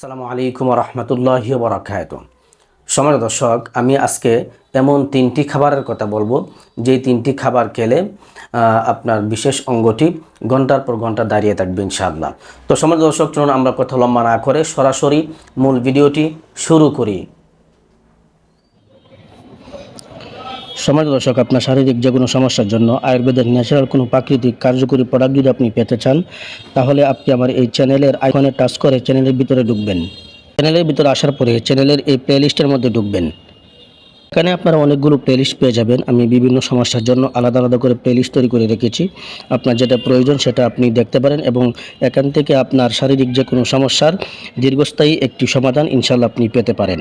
আসসালামু আলাইকুম রহমতুল্লাহ বরাকাত সময় দর্শক, আমি আজকে এমন তিনটি খাবারের কথা বলব। যে তিনটি খাবার খেলে আপনার বিশেষ অঙ্গটি ঘণ্টার পর ঘণ্টা দাঁড়িয়ে থাকবে ইনশাআল্লাহ। তো সময় দর্শক, চলুন আমরা কথা লম্বা না করে সরাসরি মূল ভিডিওটি শুরু করি। সমাজ দর্শক, আপনার শারীরিক যে কোনো সমস্যার জন্য আয়ুর্বেদের ন্যাচারাল কোনো প্রাকৃতিক কার্যকরী প্রোডাক্ট যদি আপনি পেতে চান, তাহলে আপনি আমার এই চ্যানেলের আইকনে টাচ করে চ্যানেলের ভিতরে ঢুকবেন। চ্যানেলের ভিতরে আসার পরে চ্যানেলের এই প্লেলিস্টের মধ্যে ঢুকবেন। এখানে আপনারা অনেকগুলো প্লেলিস্ট পেয়ে যাবেন। আমি বিভিন্ন সমস্যার জন্য আলাদা আলাদা করে প্লেলিস্ট তৈরি করে রেখেছি। আপনার যেটা প্রয়োজন সেটা আপনি দেখতে পারেন এবং এখান থেকে আপনার শারীরিক যে কোনো সমস্যার দীর্ঘস্থায়ী একটি সমাধান ইনশাল্লাহ আপনি পেতে পারেন।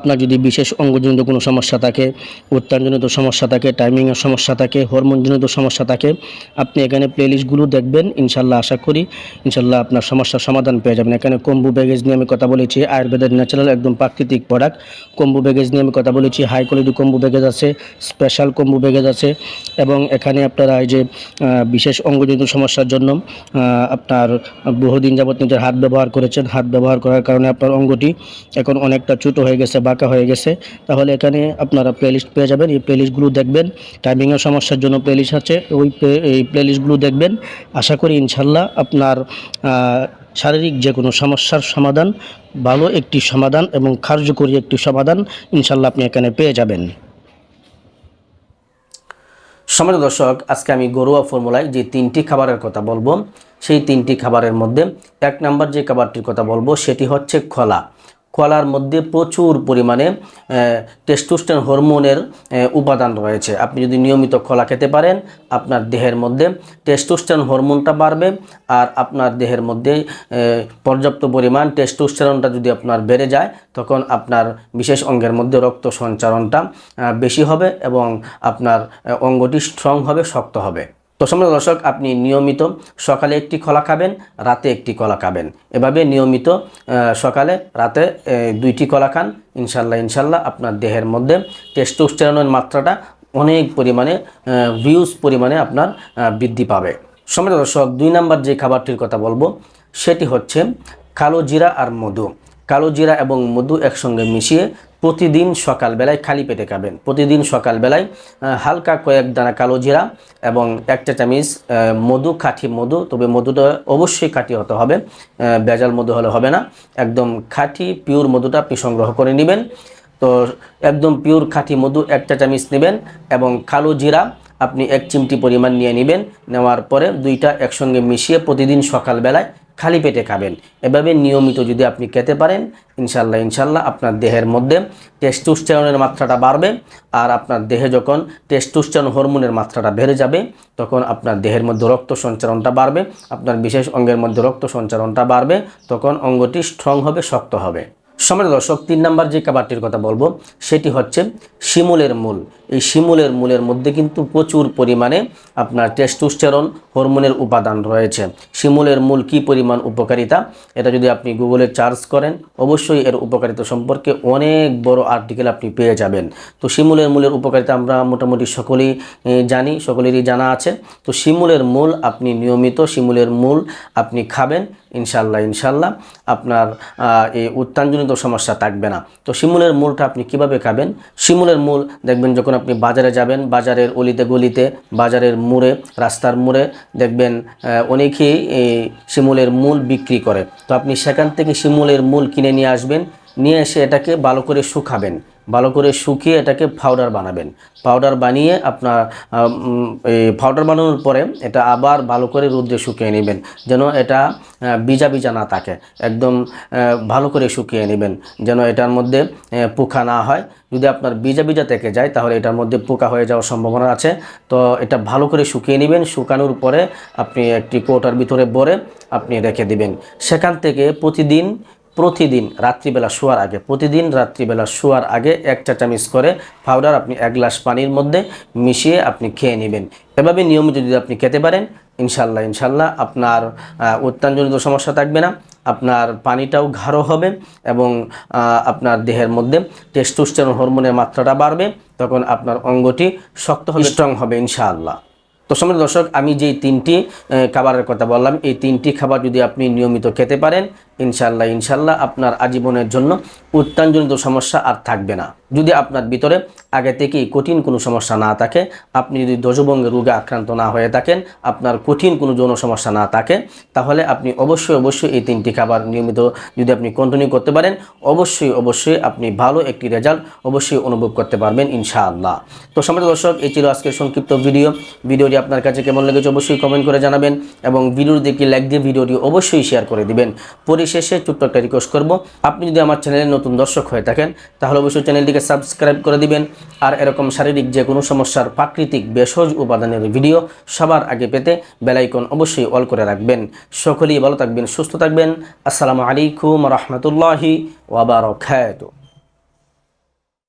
আপনার যদি বিশেষ অঙ্গজনিত কোনো সমস্যা থাকে উত্তানজনিত সমস্যা থাকে টাইমিংয়ের সমস্যা থাকে হরমোনজনিত সমস্যা থাকে, আপনি এখানে প্লেলিস্টগুলো দেখবেন, ইনশাল্লাহ আশা করি, ইনশাল্লাহ আপনার সমস্যার সমাধান পেয়ে যাবেন। এখানে কম্বু ব্যাগেজ নিয়ে আমি কথা বলেছি আয়ুর্বেদের ন্যাচারাল একদম প্রাকৃতিক প্রোডাক্ট কম্বু ব্যাগেজ নিয়ে আমি কথা বলেছি হাই কোয়ালিটি কম্বু ব্যাগেজ আছে স্পেশাল কম্বু ব্যাগেজ আছে, এবং এখানে আপনারা এই যে বিশেষ অঙ্গজনিত সমস্যার জন্য আপনার বহুদিন যাবত নিজের হাত ব্যবহার করেছেন। হাত ব্যবহার করার কারণে আপনার অঙ্গটি এখন অনেকটা ছোটো হয়ে গেছে বাঁকা হয়ে গেছে। তাহলে এখানে আপনারা প্লেলিস্ট পেয়ে যাবেন। এই প্লেলিস্টগুলো দেখবেন। টাইমিংয়ের সমস্যার জন্য প্লেলিস্ট আছে। ওই এই প্লেলিস্টগুলো দেখবেন। আশা করি ইনশাল্লাহ আপনার শারীরিক যে কোনো সমস্যার সমাধান, ভালো একটি সমাধান এবং কার্যকরী একটি সমাধান ইনশাল্লাহ আপনি এখানে পেয়ে যাবেন। সমাজ দর্শক, আজকে আমি গরুয়া ফর্মুলায় যে তিনটি খাবারের কথা বলব, সেই তিনটি খাবারের মধ্যে এক নাম্বার যে খাবারটির কথা বলব, সেটি হচ্ছে খোলা। কলার মধ্যে প্রচুর পরিমাণে টেস্টোস্টেন হরমোনের উপাদান রয়েছে। আপনি যদি নিয়মিত কলা খেতে পারেন, আপনার দেহের মধ্যে টেস্টোস্টেরন হরমোনটা বাড়বে আর আপনার দেহের মধ্যে পর্যাপ্ত পরিমাণ টেস্টোস্টেরনটা যদি আপনার বেড়ে যায়, তখন আপনার বিশেষ অঙ্গের মধ্যে রক্ত সঞ্চারণটা বেশি হবে এবং আপনার অঙ্গটি স্ট্রং হবে, শক্ত হবে। তো সম্মানিত দর্শক, আপনি নিয়মিত সকালে একটি কলা খাবেন, রাতে একটি কলা খাবেন। এভাবে নিয়মিত সকালে, রাতে দুইটি কলা খান। ইনশাল্লাহ ইনশাল্লাহ আপনার দেহের মধ্যে টেস্টোস্টেরনের মাত্রাটা অনেক পরিমাণে ভিউজ পরিমাণে আপনার বৃদ্ধি পাবে। সম্মানিত দর্শক, দুই নাম্বার যে খাবারটির কথা বলব, সেটি হচ্ছে কালো জিরা আর মধু। কালো জিরা এবং মধু একসঙ্গে মিশিয়ে প্রতিদিন সকালবেলায় খালি পেটে খাবেন। প্রতিদিন সকালবেলায় হালকা কয়েক দানা কালো জিরা এবং একটা চামিচ মধু খাঁটি মধু। তবে মধুটা অবশ্যই খাঁটি হতে হবে ভেজাল মধু হলে হবে না। একদম খাঁটি পিওর মধুটা আপনি সংগ্রহ করে নেবেন। তো একদম পিওর খাঁটি মধু একটা চামিচ নেবেন এবং কালো জিরা আপনি এক চিমটি পরিমাণ নিয়ে নেবেন। নেওয়ার পরে দুইটা একসঙ্গে মিশিয়ে প্রতিদিন সকালবেলায় খালি পেটে খাবেন। এভাবে নিয়মিত যদি আপনি খেতে পারেন ইনশাল্লাহ ইনশাল্লাহ আপনার দেহের মধ্যে টেস্টোস্টেরনের মাত্রাটা বাড়বে আর আপনার দেহে যখন টেস্টোস্টেরন হরমোনের মাত্রাটা বেড়ে যাবে, তখন আপনার দেহের মধ্যে রক্ত সঞ্চারণটা বাড়বে, আপনার বিশেষ অঙ্গের মধ্যে রক্ত সঞ্চারণটা বাড়বে, তখন অঙ্গটি স্ট্রং হবে, শক্ত হবে। সমাজ দর্শক, তিন নাম্বার যে কাবারটির কথা বলব, সেটি হচ্ছে শিমুলের মূল। এই শিমুলের মূলের মধ্যে কিন্তু প্রচুর পরিমাণে আপনার টেস্টোস্টেরন হরমোনের উপাদান রয়েছে। শিমুলের মূল কি পরিমাণ উপকারিতা, এটা যদি আপনি গুগলে চার্জ করেন, অবশ্যই এর উপকারিতা সম্পর্কে অনেক বড় আর্টিকেল আপনি পেয়ে যাবেন। তো শিমুলের মূলের উপকারিতা আমরা মোটামুটি সকলেই জানি, সকলেরই জানা আছে। তো শিমুলের মূল আপনি নিয়মিত শিমুলের মূল আপনি খাবেন ইনশাল্লাহ ইনশাল্লাহ আপনার এই এই উত্তানজনিত সমস্যা থাকবে না। তো শিমুলের মূলটা আপনি কীভাবে খাবেন? শিমুলের মূল দেখবেন যখন আপনি বাজারে যাবেন, বাজারের অলিতে গলিতে, বাজারের মোড়ে, রাস্তার মোড়ে দেখবেন অনেকেই শিমুলের মূল বিক্রি করে। তো আপনি সেখান থেকে শিমুলের মূল কিনে নিয়ে আসবেন, নিয়ে এসে এটাকে ভালো করে শুকাবেন। ভালো করে শুকিয়ে এটাকে পাউডার বানাবেন। পাউডার বানিয়ে আপনার এই পাউডার বানানোর পরে এটা আবার ভালো করে রোদ্রে শুকিয়ে নেবেন, যেন এটা বিজা বিজা না থাকে। একদম ভালো করে শুকিয়ে নেবেন, যেন এটার মধ্যে পোকা না হয়। যদি আপনার বিজা বিজা থেকে যায়, তাহলে এটার মধ্যে পোকা হয়ে যাওয়ার সম্ভাবনা আছে। তো এটা ভালো করে শুকিয়ে নেবেন, শুকানোর পরে আপনি একটি কোটার ভিতরে ভরে আপনি রেখে দিবেন। সেখান থেকে প্রতিদিন প্রতিদিন রাত্রিবেলা শোয়ার আগে প্রতিদিন রাত্রিবেলা শোয়ার আগে এক চা চামচ করে পাউডার আপনি এক গ্লাস পানির মধ্যে মিশিয়ে আপনি খেয়ে নেবেন। এভাবে নিয়মিত যদি আপনি খেতে পারেন ইনশাল্লাহ ইনশাল্লাহ আপনার উত্তানজনিত সমস্যা থাকবে না আপনার পানিটাও গাঢ় হবে এবং আপনার দেহের মধ্যে টেস্টোস্টেরন হরমোনের মাত্রাটা বাড়বে তখন আপনার অঙ্গটি শক্ত হবে স্ট্রং হবে ইনশাআল্লাহ। তো সময় দর্শক, আমি যেই তিনটি খাবারের কথা বললাম, এই তিনটি খাবার যদি আপনি নিয়মিত খেতে পারেন ইনশাল্লাহ ইনশাল্লাহ আপনার আজীবনের জন্য উত্তানজনিত সমস্যা আর থাকবে না। যদি আপনার ভিতরে আগে থেকেই কঠিন কোনো সমস্যা না থাকে, আপনি যদি ধ্বজভঙ্গের রোগে আক্রান্ত না হয়ে থাকেন, আপনার কঠিন কোনো যৌন সমস্যা না থাকে, তাহলে আপনি অবশ্যই অবশ্যই এই তিনটি খাবার নিয়মিত যদি আপনি কন্টিনিউ করতে পারেন, অবশ্যই অবশ্যই আপনি ভালো একটি রেজাল্ট অবশ্যই অনুভব করতে পারবেন, ইনশাআল্লাহ। তো সম্মানিত দর্শক, এই ছিল আজকের সংক্ষিপ্ত ভিডিও। ভিডিওটি আপনার কাছে কেমন লেগেছে অবশ্যই কমেন্ট করে জানাবেন এবং ভিডিওর দেখে লাইক দিয়ে ভিডিওটি অবশ্যই শেয়ার করে দিবেন। পরিশেষে ছোট্ট একটা রিকোয়েস্ট করব, আপনি যদি আমার চ্যানেলের নতুন দর্শক হয়ে থাকেন, তাহলে অবশ্যই চ্যানেলটিকে সাবস্ক্রাইব করে দিবেন। আর এরকম শারীরিক যে কোনো সমস্যার প্রাকৃতিক ভেষজ উপাদানের ভিডিও সবার আগে পেতে বেলাইকন অবশ্যই অল করে রাখবেন। সকলেই ভালো থাকবেন, সুস্থ থাকবেন। আসসালামু আলাইকুম রহমতুল্লাহি ওয়াবারকাতুহু